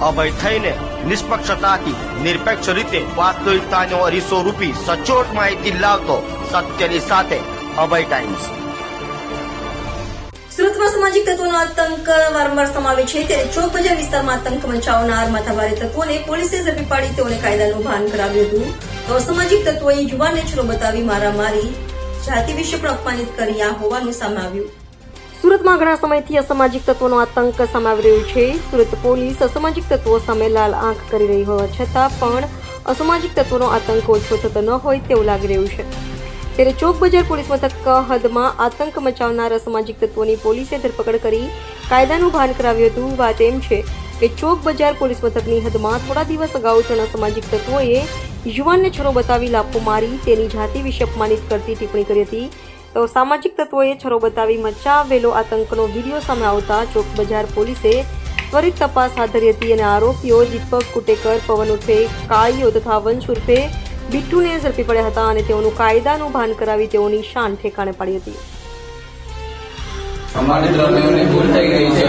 અભય થઈને નિષ્પક્ષતાથી નિરપેક્ષ રીતે વાસ્તવિકતાનો અરીસો રૂપી સચોટ માહિતી લાવતો સત્યની સાથે અભય ટાઈમ્સ સુરતમાં સામાજિક તત્વોનો આતંક વારંવાર સમાવે છે. ત્યારે ચોક બજાર વિસ્તારમાં આતંક મચાવનાર માથાભારે તત્વોને પોલીસે ઝડપી પાડી તેઓને કાયદાનું ભાન કરાવ્યું હતું. તો અસામાજિક તત્વોએ યુવાનને છરો બતાવી મારામારી, જાતિ વિશે પણ અપમાનિત કર્યા હોવાનું સામે આવ્યું. સુરતમાં ઘણા સમયથી અસામાજિક તત્વોનો આતંક સમાવી રહ્યો છે. સુરત પોલીસ અસામાજિક તત્વો સામે લાલ આંખ કરી રહી હોવા છતાં પણ અસામાજિક તત્વોનો આતંક ઓછો થતો ન હોય તેવું લાગી રહ્યું છે. ત્યારે ચોક બજાર પોલીસ મથક હદમાં આતંક મચાવનાર અસામાજિક તત્વોની પોલીસે ધરપકડ કરી કાયદાનું ભાન કરાવ્યું હતું. વાત એમ છે કે ચોક બજાર પોલીસ મથકની હદમાં થોડા દિવસ અગાઉ ત્રણ અસામાજિક તત્વોએ યુવાનને છરો બતાવી લાફો મારી તેની જાતિ વિશે અપમાનિત કરતી ટિપ્પણી કરી હતી. તો સામાજિક તત્વોએ છરો બતાવી મચાવેલો આતંકનો વીડિયો સામે આવતા ચોક બજાર પોલીસે ત્વરિત તપાસ હાથ ધરી હતી અને આરોપીઓ દીપક કુટેકર, પવન ઉર્ફે કાળીઓ તથા વંશ ઉર્ફે બિટ્ટુને ઝડપી પડ્યા હતા અને તેઓનું કાયદાનું ભાન કરાવી તેઓની શાન ઠેકાણે પાડી હતી. અમારી દ્રવ્યોની ભૂલ થઈ ગઈ છે.